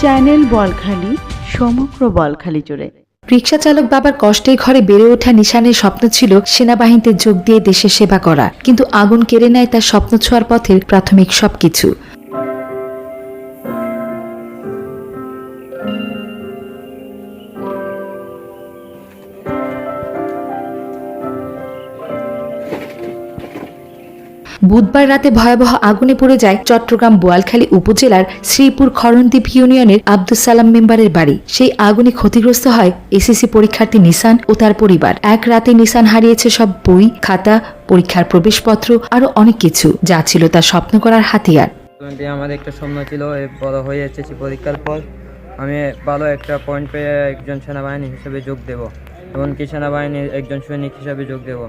Channel Balkhali, সমগ্র বলখালি জুড়ে। রিক্সা চালক বাবার কষ্টের ঘরে বেড়ে ওঠা নিশানের স্বপ্ন ছিল সেনাবাহিনীতে যোগ দিয়ে দেশের সেবা করা, কিন্তু আগুন কেড়ে নেয় তার স্বপ্ন ছোঁয়ার পথের প্রাথমিক সবকিছু। বুধবার রাতে ভয়াবহ আগুনে পড়ে যায় চট্টগ্রাম বোয়ালখালী উপজেলার শ্রীপুর খরণদ্বীপ ইউনিয়নের আব্দুল সালাম মেম্বারের বাড়ি। সেই আগুনে ক্ষতিগ্রস্ত হয় এসএসসি পরীক্ষার্থী নিসান ও তার পরিবার। এক রাতে নিসান হারিয়েছে সব বই, খাতা, পরীক্ষার প্রবেশপত্র আরও অনেক কিছু, যা ছিল তার স্বপ্ন করার হাতিয়ার। আমার একটা স্বপ্ন ছিল বড় হয়ে এসেছি পরীক্ষার পর আমি ভালো একটা পয়েন্ট পেয়ে একজন সেনাবাহিনী হিসেবে যোগ দেব। এমনকি সেনাবাহিনীর একজন সৈনিক হিসেবে যোগ দেব।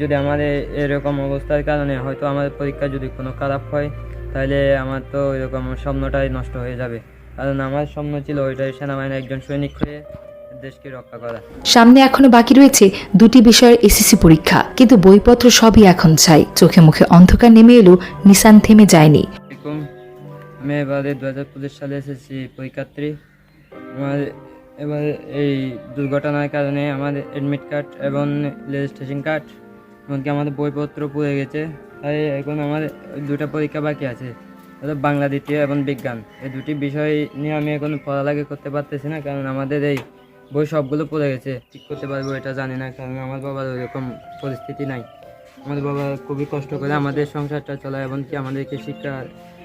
যদি আমার এ- এরকম অবস্থার কারণে হয়তো আমার পরীক্ষা যদি কোনো খারাপ হয় তাহলে আমার তো এরকম স্বপ্নটাই নষ্ট হয়ে যাবে। কারণ আমার স্বপ্ন ছিল ওইটাই সেনাবাহিনীর একজন সৈনিক হয়ে দেশকে রক্ষা করা। সামনে এখনও বাকি রয়েছে দুটি বিষয়ের এসএসসি পরীক্ষা কিন্তু বইপত্র সবই এখন চাই। চোখে মুখে অন্ধকার নেমে এলো নিসান থেমে যায়নি। আমি এবারে দু হাজার পঁচিশ সালে এসেছি পরীক্ষার্থী। আমার এবার এই দুর্ঘটনার কারণে আমার অ্যাডমিট কার্ড এবং রেজিস্ট্রেশন কার্ড এমনকি আমাদের বইপত্র পুড়ে গেছে। তাই এখন আমার দুটা পরীক্ষা বাকি আছে। অর্থাৎ বাংলা, দ্বিতীয় এবং বিজ্ঞান। এই দুটি বিষয় নিয়ে আমি এখন পড়ালেখা করতে পারতেছি না, কারণ আমাদের এই বই সবগুলো পড়ে গেছে। ঠিক করতে পারব এটা জানি না, কারণ আমার বাবার ওইরকম পরিস্থিতি নাই। আমাদের বাবা খুবই কষ্ট করে আমাদের সংসারটা চলায়, এমনকি আমাদেরকে শিক্ষা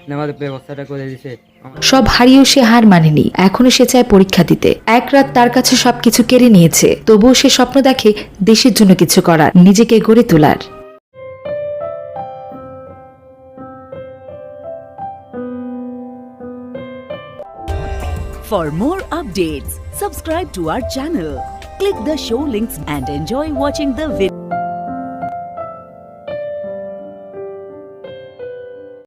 নেওয়ার ব্যবস্থাটা করে দিছে। সব হারিয়েও সে হার মানেনি। এখনও সে চায় পরীক্ষা দিতে। এক রাত তার কাছে সবকিছু কেড়ে নিয়েছে। তবুও সে স্বপ্ন দেখে দেশের জন্য কিছু করার নিজেকে গড়ে তোলার। For more updates, subscribe to our channel, click the show links and enjoy watching the video.